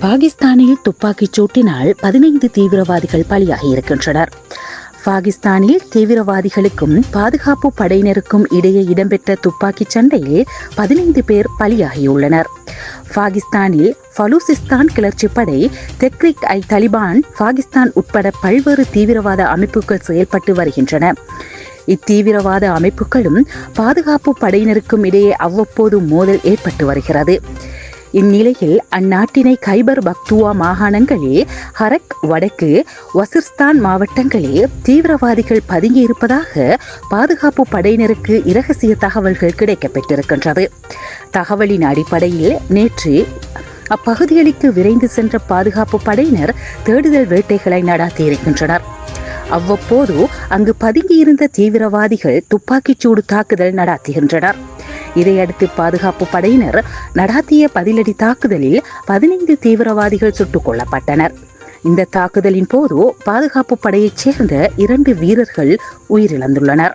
பாகிஸ்தானில் துப்பாக்கிச் சூட்டினால் பதினைந்து தீவிரவாதிகள் பலியாகி இருக்கின்றனர். பாகிஸ்தானில் தீவிரவாதிகளுக்கும் பாதுகாப்பு படையினருக்கும் இடையே இடம்பெற்ற துப்பாக்கிச் சண்டையில் பதினைந்து பேர் பலியாகியுள்ளனர். பாகிஸ்தானில் பலூசிஸ்தான் கிளர்ச்சி படை தெக்ரிக் ஐ தலிபான் பாகிஸ்தான் உட்பட பல்வேறு தீவிரவாத அமைப்புகள் செயல்பட்டு வருகின்றன. இத்தீவிரவாத அமைப்புகளும் பாதுகாப்பு படையினருக்கும் இடையே அவ்வப்போது மோதல் ஏற்பட்டு வருகிறது. இந்நிலையில் அந்நாட்டினை கைபர் பக்துவா மாகாணங்களில் ஹரக் வடக்கு வசிர்ஸ்தான் மாவட்டங்களில் தீவிரவாதிகள் பதுங்கியிருப்பதாக பாதுகாப்பு படையினருக்கு இரகசிய தகவல்கள் கிடைக்கப்பெற்றிருக்கின்றது. தகவலின் அடிப்படையில் நேற்று அப்பகுதிகளுக்கு விரைந்து சென்ற பாதுகாப்பு படையினர் தேடுதல் வேட்டைகளை நடாத்தியிருக்கின்றனர். அவ்வப்போது அங்கு பதுங்கியிருந்த தீவிரவாதிகள் துப்பாக்கிச்சூடு தாக்குதல் நடாத்துகின்றனர். இதையடுத்து பாதுகாப்பு படையினர் நடாத்திய பதிலடி தாக்குதலில் பதினைந்து தீவிரவாதிகள் சுட்டுக் கொல்லப்பட்டனர் இந்த தாக்குதலின் போது பாதுகாப்பு படையைச் சேர்ந்த இரண்டு வீரர்கள் உயிரிழந்துள்ளனர்.